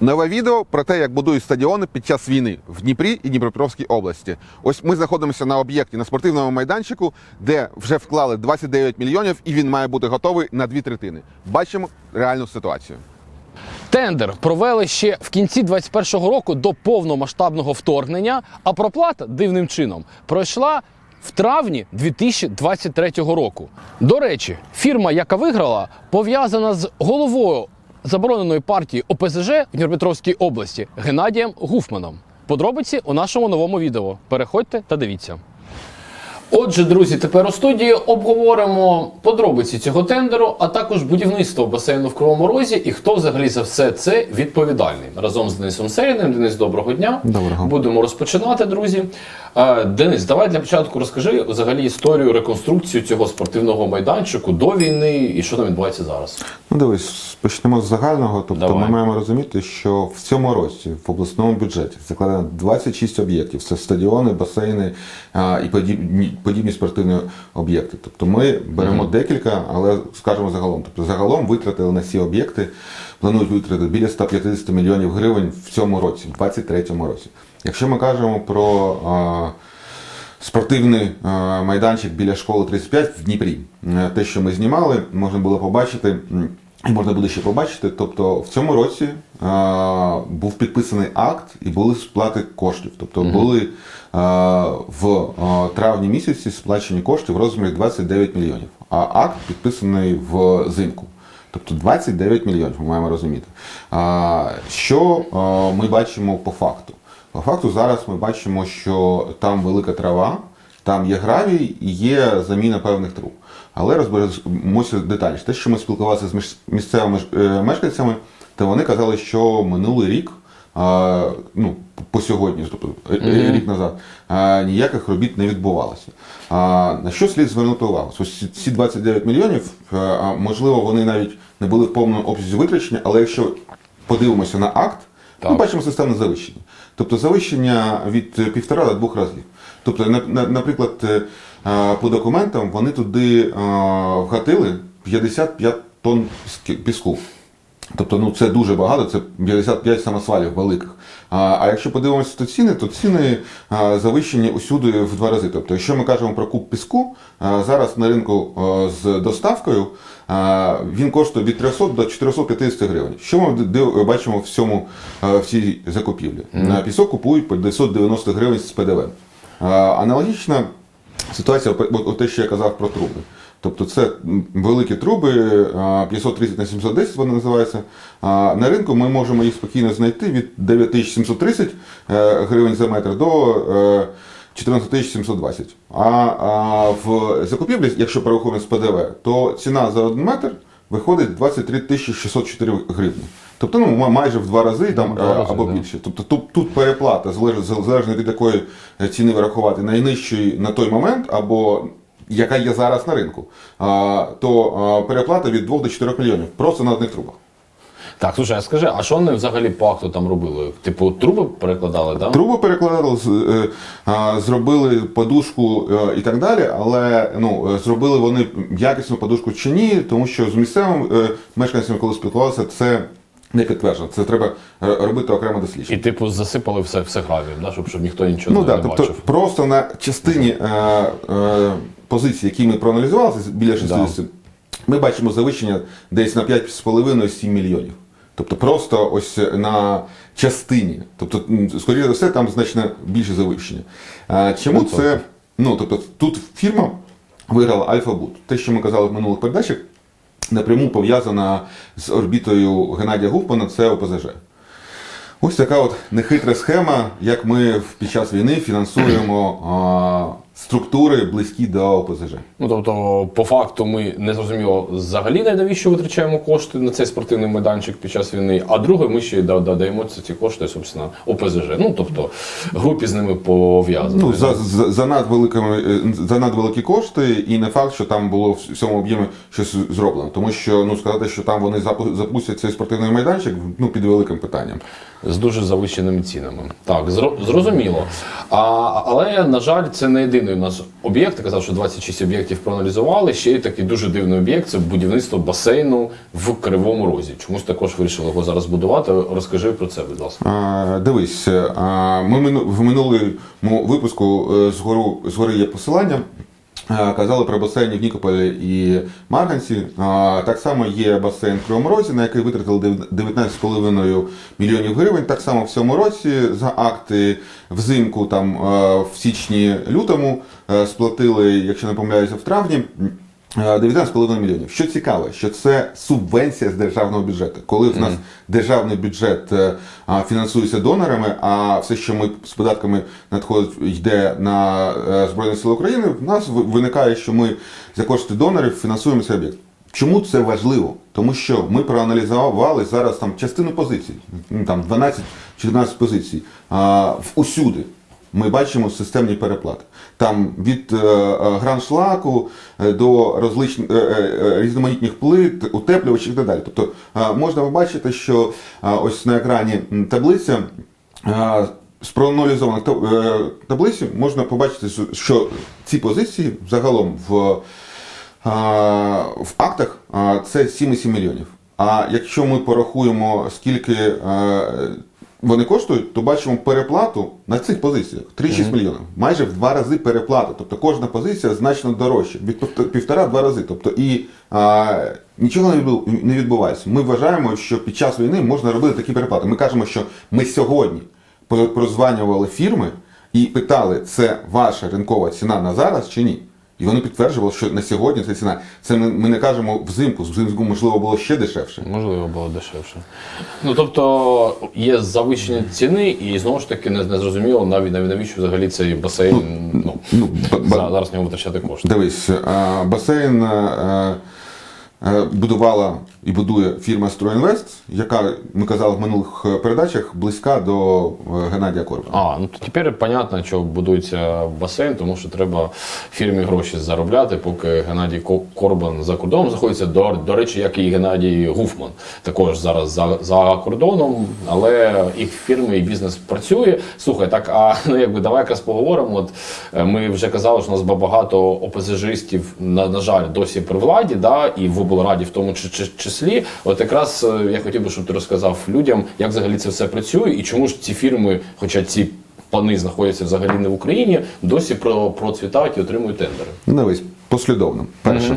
Нове відео про те, як будують стадіони під час війни в Дніпрі і Дніпропетровській області. Ось ми знаходимося на об'єкті на спортивному майданчику, де вже вклали 29 мільйонів, і він має бути готовий на дві третини. Бачимо реальну ситуацію. Тендер провели ще в кінці 2021 року до повномасштабного вторгнення, а проплата дивним чином пройшла в травні 2023 року. До речі, фірма, яка виграла, пов'язана з головою забороненої партії ОПЗЖ в Дніпропетровській області Геннадієм Гуфманом. Подробиці у нашому новому відео. Переходьте та дивіться. Отже, друзі, тепер у студії обговоримо подробиці цього тендеру, а також будівництво басейну в Кривому Розі і хто взагалі за все це відповідальний. Разом з Денисом Серіним. Денис, доброго дня. Доброго. Будемо розпочинати, друзі. Денис, давай для початку розкажи взагалі історію реконструкцію цього спортивного майданчику до війни і що там відбувається зараз. Ну, дивись, почнемо з загального. Тобто Давай. ми маємо розуміти, що в цьому році в обласному бюджеті закладено 26 об'єктів. Це стадіони, басейни а, і подібні, подібні спортивні об'єкти. Тобто ми беремо декілька, але скажемо загалом. Тобто загалом витратили на ці об'єкти, планують витратити біля 150 мільйонів гривень в цьому році, в 2023 році. Якщо ми кажемо про а, спортивний е, майданчик біля школи 35 в Дніпрі. Е, Те, що ми знімали, можна було побачити. Можна буде ще побачити. Тобто в цьому році е, був підписаний акт і були сплати коштів. Тобто були е, в е, травні місяці сплачені кошти в розмірі 29 мільйонів. А акт підписаний в зимку. Тобто 29 мільйонів, ми маємо розуміти. А, що е, ми бачимо по факту? По факту зараз ми бачимо, що там велика трава, там є гравій і є заміна певних труб. Але розберемося детальніше. Те, що ми спілкувалися з місцевими е, мешканцями, то вони казали, що минулий рік, ну, по сьогодні, тобто е, е, рік назад, ніяких робіт не відбувалося. На що слід звернути увагу? Ось ці- ці 29 мільйонів, можливо, вони навіть не були в повному обсязі витрачені, але якщо подивимося на акт, Так. ми бачимо системне завищення. Тобто завищення від півтора до двох разів. Тобто, на- на- наприклад, е, по документам вони туди вгатили 55 тонн піску. Тобто, ну це дуже багато, це 55 самосвалів великих. А, а якщо подивимося то ціни, то ціни а, завищені усюди в два рази. Тобто, якщо ми кажемо про куб піску, а, зараз на ринку а, з доставкою а, він коштує від 300 до 450 гривень. Що ми бачимо в цьому а, в цій закупівлі? На Пісок купують по 990 гривень з ПДВ. Аналогічна ситуація, от- те, що я казав про труби. Тобто це великі труби, 530 на 710 вони називаються. На ринку ми можемо їх спокійно знайти від 9730 е, гривень за метр до е, 14720. А, а в закупівлі, якщо перераховуємо з ПДВ, то ціна за один метр виходить 23 604 гривні. Тобто ну, майже в два рази там, два е, рази, або да. більше. Тобто тут, тут переплата залежить, залежно від якої ціни вирахувати найнижчої на той момент, або яка є зараз на ринку, а, то а, переплата від 2 до 4 мільйонів просто на одних трубах. Так, слушай, а скажи, а що вони взагалі по акту там робили? Типу, труби перекладали, так? Трубу перекладали, е, зробили подушку е, і так далі, але ну, зробили вони якісну подушку чи ні, тому що з місцевими е, мешканцями, коли спілкувалися, це не підтверджено. Це треба е, робити окремо дослідження. І типу засипали все, все гравієм, да? щоб, щоб ніхто нічого Ну не, так, не тобто бачив. просто на частині е, е, позицій, які ми проаналізували, біля 60, ми бачимо завищення десь на 5,5-7 мільйонів. Тобто просто ось на частині. Тобто, скоріше за все, там значно більше завищення. Е, чому Відсотків. це? Ну, тобто, тут фірма виграла Альфа-Бут. Те, що ми казали в минулих передачах, напряму пов'язана з орбітою Геннадія Гуфмана, це ОПЗЖ. Ось така от нехитра схема, як ми під час війни фінансуємо структури близькі до ОПЗЖ. Ну тобто, по факту, ми не зрозуміло взагалі навіщо витрачаємо кошти на цей спортивний майданчик під час війни. А друге, ми ще й да- да- ці кошти, собственно, ОПЗЖ. Ну тобто групі з ними пов'язані. Ну, за, за, за, надвеликими, за надвеликі кошти, і не факт, що там було в цьому об'ємі щось зроблено. Тому що ну, сказати, що там вони запустять цей спортивний майданчик, ну, під великим питанням. з дуже завищеними цінами. Так, зро- зрозуміло. А, але, на жаль, це не єдиний дивний у нас об'єкт. Казав, що 26 об'єктів проаналізували. Ще є такий дуже дивний об'єкт це будівництво басейну в Кривому Розі. Чомусь також вирішили його зараз будувати. Розкажи про це, будь ласка. А, Дивись, а, ми в минулому випуску е, згору згори є посилання. Е, Казали про басейни в Нікополі і Марганці. Так само є басейн в Розі, на який витратили дев- 19,5 мільйонів гривень. Так само в цьому році за акти взимку, там е, в січні-лютому е, сплатили, якщо не помиляюся, в травні. Е, 19,5 мільйонів. Що цікаве, що це субвенція з державного бюджету. Коли в нас державний бюджет е, фінансується донорами, а все, що ми з податками надходить, йде на е, Збройні Сили України, в нас виникає, що ми за кошти донорів фінансуємо цей об'єкт. Чому це важливо? Тому що ми проаналізували зараз там частину позицій, там 12-14 позицій а, в- усюди ми бачимо системні переплати. Там від е, е, граншлаку е, до розлич... різноманітних плит, утеплювачів і так далі. Тобто можна побачити, що ось на екрані таблиця. З проаналізованих та- таблиці можна побачити, що- ці позиції загалом в в актах це 7,7 мільйонів. А якщо ми порахуємо, скільки вони коштують, то бачимо переплату на цих позиціях 3,6 мільйонів. Майже в два рази переплата. Тобто кожна позиція значно дорожча. Від півт- півтора-два рази. Тобто і а, нічого не відбувається. Ми вважаємо, що під час війни можна робити такі переплати. Ми кажемо, що ми сьогодні прозванювали фірми і питали, це ваша ринкова ціна на зараз чи ні. І вони підтверджували, що на сьогодні ця ціна. Це ми, ми не кажемо взимку. Взимку можливо було ще дешевше. Можливо, було дешевше. Ну тобто є завищення ціни, і знову ж таки не, не зрозуміло навіть навіть навіщо взагалі цей басейн. Ну, Ну, за- зараз нього витрачати кошти. Дивись, а, басейн е, е, будувала і будує фірма «Стройінвест», яка ми казали в минулих е, передачах, близька до е, Геннадія Корбана. А, ну тепер понятно, що будується басейн, тому що треба фірмі гроші заробляти, поки Геннадій Корбан за кордоном знаходиться. До, до речі, як і Геннадій Гуфман, також зараз за, за кордоном, але їх фірми і бізнес працює. Слухай, так а ну якби давай якраз поговоримо. От е, ми вже казали, що у нас багато опозижистів, на, на жаль, досі при владі, да, і в облраді в тому чи- чи- числі. От якраз е, я хотів би, щоб ти розказав людям, як взагалі це все працює, і чому ж ці фірми, хоча ці пани знаходяться взагалі не в Україні, досі про, процвітають і отримують тендери. Ну, дивись, послідовно. Перше,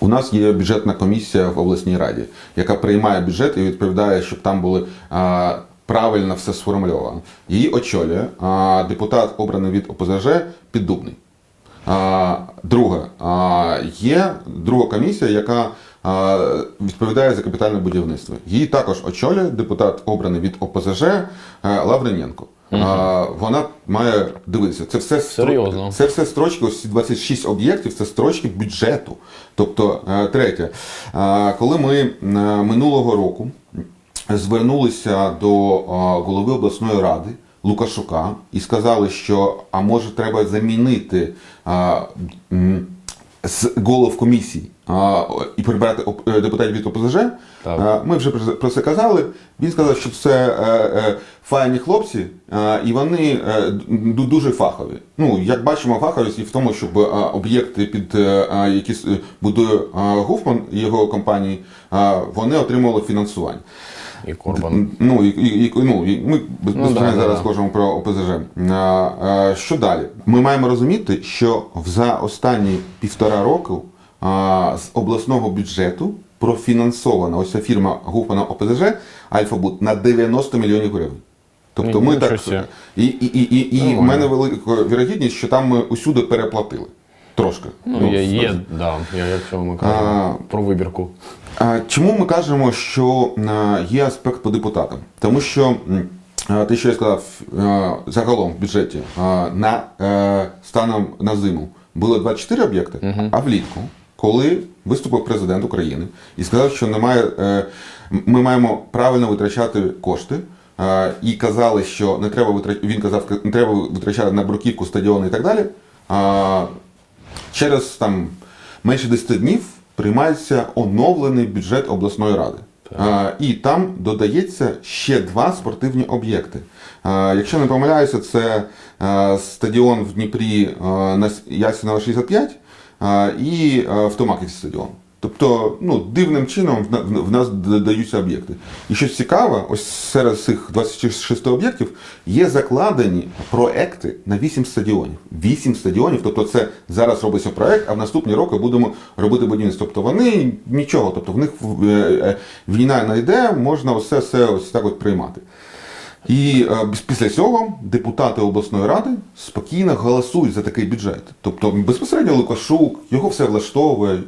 у нас є бюджетна комісія в обласній раді, яка приймає бюджет і відповідає, щоб там були. А, Правильно все сформульовано. Її очолює а, депутат, обраний від ОПЗЖ, Піддубний. Друге, є друга комісія, яка відповідає за капітальне будівництво. Її також очолює депутат, обраний від ОПЗЖ е, Лаврененко. А, вона має дивитися. Це все Серйозно. Це все строчки, ось ці 26 об'єктів, це строчки бюджету. Тобто, е, третє, коли ми е, минулого року звернулися до голови обласної ради Лукашука і сказали, що а може треба замінити м, з голов комісій а, і прибрати оп- е, депутатів від ОПЗЖ. Так. Ми вже про це- казали. Він сказав, що це е, е, файні хлопці, е, і вони е, дуже фахові. Ну, як бачимо, фаховість і в тому, щоб е, об'єкти, під які е, Гуфман і його компанії, е, вони отримували фінансування. І Корбан. Ну, і, і, і, ну, і ми без, Ну, безпосередньо да, зараз да. кажемо про ОПЗЖ. А, а, що далі? Ми маємо розуміти, що за останні півтора року а, з обласного бюджету профінансована ось ця фірма Гуфмана ОПЗЖ Альфабут на 90 мільйонів гривень. Тобто ми так. І, і, і, і, і в мене велика вірогідність, що там ми усюди переплатили. Трошки. Ну, є, є, да, я, якщо ми кажемо про вибірку. Чому ми кажемо, що е, є аспект по депутатам? Тому що те, що я сказав, е, загалом в бюджеті е, на станом на зиму було 24 об'єкти, а влітку, коли виступив президент України і сказав, що немає, ми маємо правильно витрачати кошти. І казали, що не треба витрачати, він казав, не треба витрачати на бруківку, стадіони і так далі. Через там менше 10 днів приймається оновлений бюджет обласної ради. А, і там додається ще два спортивні об'єкти. Якщо не помиляюся, це а, стадіон в Дніпрі а, на Ясінова 65 а, і а, в Томаківський стадіон. Тобто, ну, дивним чином в, на- в, в нас додаються об'єкти. І щось цікаве, ось серед цих 26 об'єктів є закладені проекти на 8 стадіонів. 8 стадіонів, тобто це зараз робиться проект, а в наступні роки будемо робити будівництво. Тобто вони нічого, тобто в них е, е, війна не йде, можна все, все ось так от приймати. І е, після цього депутати обласної ради спокійно голосують за такий бюджет. Тобто безпосередньо Лукашук, його все влаштовує,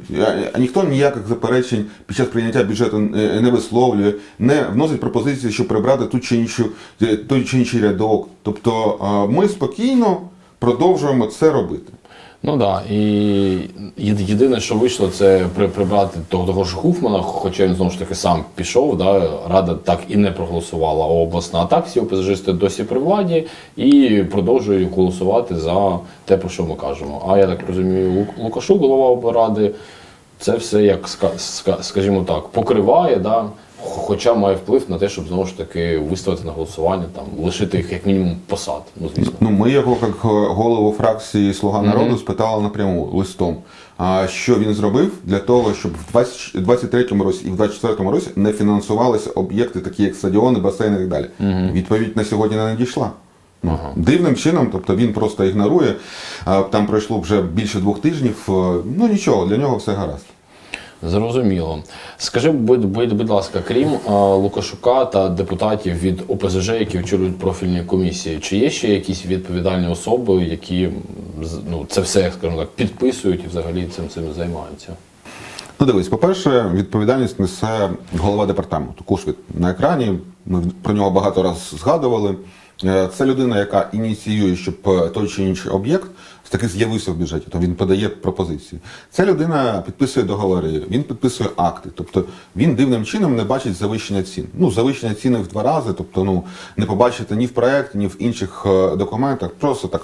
а, ніхто ніяких заперечень під час прийняття бюджету е, не висловлює, не вносить пропозиції, щоб прибрати ту чи іншу, е, той чи інший рядок. Тобто ми спокійно продовжуємо це робити. Ну так, да. і єд- єдине, що вийшло, це при- прибрати того, ж Хуфмана, хоча він знову ж таки сам пішов, да, рада так і не проголосувала обласна. А так всі ОПЗЖисти досі при владі і продовжують голосувати за те, про що ми кажемо. А я так розумію, Лук- Лукашук, голова облради, це все, як ска- ска- скажімо так, покриває, да, хоча має вплив на те, щоб знову ж таки виставити на голосування, там, лишити їх як мінімум посад. Ну, звісно. Ну, ми його, як голову фракції Слуга народу, спитали напряму листом. А що він зробив для того, щоб в 2023 році і в 2024 році не фінансувалися об'єкти, такі як стадіони, басейни і так далі. Відповідь на сьогодні не надійшла. Ну, Дивним чином, тобто він просто ігнорує. Там пройшло вже більше двох тижнів. е, Ну нічого, для нього все гаразд. Зрозуміло. Скажи, будь, будь, будь ласка, крім е, Лукашука та депутатів від ОПЗЖ, які очолюють профільні комісії, чи є ще якісь відповідальні особи, які ну, це все, скажімо так, підписують і взагалі цим цим займаються? Ну, дивись, по-перше, відповідальність несе голова департаменту Кушвіт на екрані. Ми про нього багато раз згадували. Е, Це людина, яка ініціює, щоб е, той чи інший об'єкт таки з'явився в бюджеті, то він подає пропозиції. Ця людина підписує договори, він підписує акти. Тобто він дивним чином не бачить завищення цін. Ну, завищення ціни в два рази, тобто ну не побачите ні в проєкті, ні в інших е, документах, просто так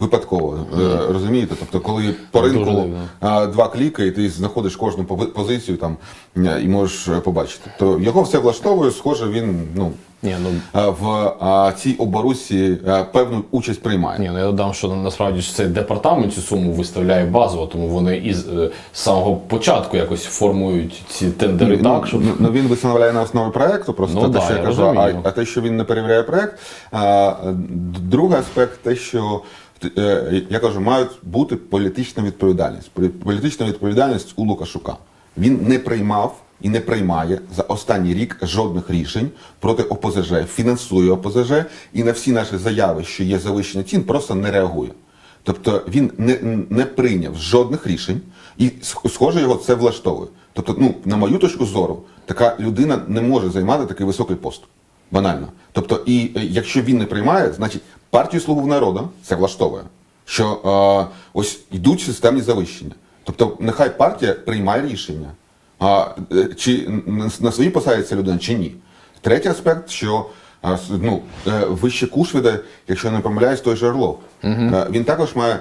випадково. Розумієте? Тобто, коли по ринку два кліки, і ти знаходиш кожну позицію там і можеш побачити. То його все влаштовує, схоже, він ну. Ні, ну е, В а, цій оборудці е, певну участь приймає. ні, ну я додам, що насправді ж цей департамент цю суму виставляє базово, тому вони із е, самого початку якось формують ці тендери так, щоб Ну, ну, він виставляє на основі проекту, просто Ну те, да, що я я кажу, а, а те, що він не перевіряє проект. А, другий аспект, те, що е, я кажу, мають бути політична відповідальність. Політична відповідальність у Лукашука. Він не приймав і не приймає за останній рік жодних рішень проти ОПЗЖ, фінансує ОПЗЖ і на всі наші заяви, що є завищення цін, просто не реагує. Тобто він не, не прийняв жодних рішень, і схоже, його це влаштовує. Тобто, ну, на мою точку зору, така людина не може займати такий високий пост. Банально. Тобто, і е, якщо він не приймає, значить партію Слугу народу це влаштовує. Що е, ось йдуть системні завищення. Тобто, нехай партія приймає рішення, а, е, чи на своїй посаді ця людина, чи ні. Третій аспект, що ну, е, вище Кушвіда, якщо я не помиляюсь, той же Орлов. Е, Він також має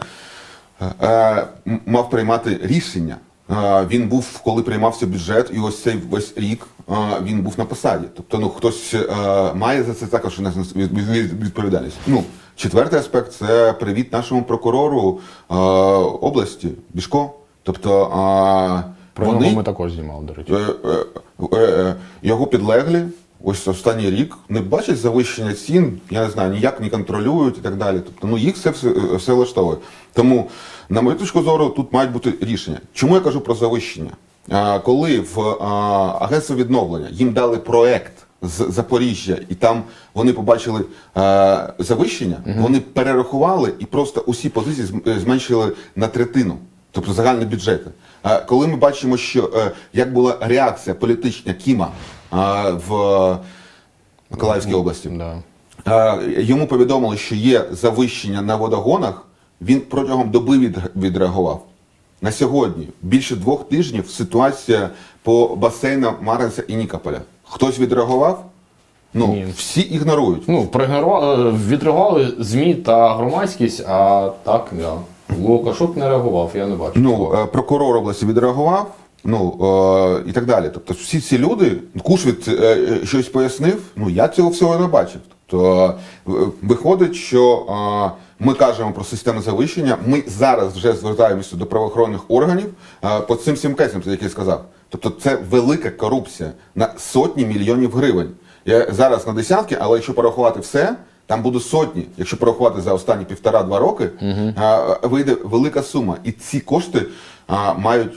мав приймати рішення. Він був, коли приймався бюджет, і ось цей весь рік він був на посаді. Тобто, ну хтось має за це також відповідальність. Ну, четвертий аспект це привіт нашому прокурору області Бішко. Тобто про вони нього ми також знімали, до речі. е, е, е, е, його підлеглі. Ось останній рік не бачать завищення цін, я не знаю, ніяк не контролюють і так далі. Тобто, ну їх все, все, все влаштовує. Тому, на мою точку зору, тут мають бути рішення. Чому я кажу про завищення? А, коли в а, агентство відновлення їм дали проект з Запоріжжя, і там вони побачили а, завищення, вони перерахували і просто усі позиції зменшили на третину тобто загальні бюджети. Коли ми бачимо, що е, як була реакція політична Кіма в Миколаївській області, Да. йому повідомили, що є завищення на водогонах, він протягом доби відреагував. На сьогодні більше двох тижнів ситуація по басейнам Марганця і Нікополя. Хтось відреагував? Ну, Ні. всі ігнорують. Ну, відреагували ЗМІ та громадськість, а так, да. Лукашук не реагував, я не бачу. Ну, е, прокурор області відреагував, Ну е, і так далі. Тобто, всі ці люди, Кушвіт е, щось пояснив. Ну я цього всього не бачив. Тобто виходить, що ми кажемо про систему завищення. Ми зараз вже звертаємося до правоохоронних органів по цим всім кейсам, які я сказав. Тобто, це велика корупція на сотні мільйонів гривень. Я зараз на десятки, але якщо порахувати все. Там буде сотні, якщо порахувати за останні півтора-два роки, а, вийде велика сума. І ці кошти мають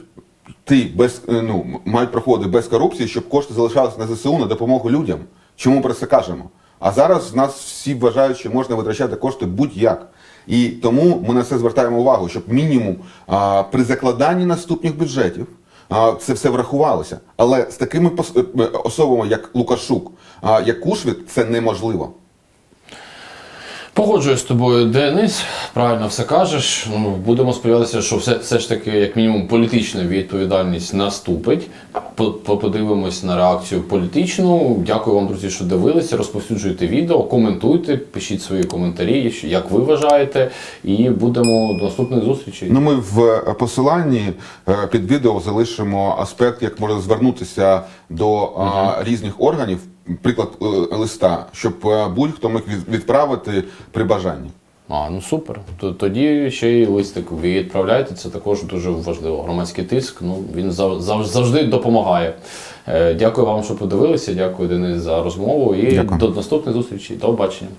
йти без е, ну мають проходити без корупції, щоб кошти залишалися на ЗСУ на допомогу людям. Чому про це кажемо? А зараз нас всі вважають, що можна витрачати кошти будь-як. І тому ми на це звертаємо увагу, щоб мінімум а, при закладанні наступних бюджетів а, це все врахувалося. Але з такими е, особами, як Лукашук, а, як Кушвіт, це неможливо. Погоджуюсь з тобою, Денис. Правильно все кажеш. Ну, будемо сподіватися, що все, все ж таки, як мінімум, політична відповідальність наступить. По- по- Подивимось на реакцію політичну. Дякую вам, друзі, що дивилися. Розповсюджуйте відео, коментуйте, пишіть свої коментарі, як ви вважаєте. І будемо до наступних зустрічей. Ну, ми в е, посиланні е, під відео залишимо аспект, як можна звернутися до е, різних органів, приклад е, листа, щоб е, будь-хто міг відправити при бажанні. А, ну супер. Тоді ще й листик ви відправляєте. Це також дуже важливо. Громадський тиск ну він завжди допомагає. Е, дякую вам, що подивилися. Дякую, Денис, за розмову. І Дякую. до наступної зустрічі. До побачення.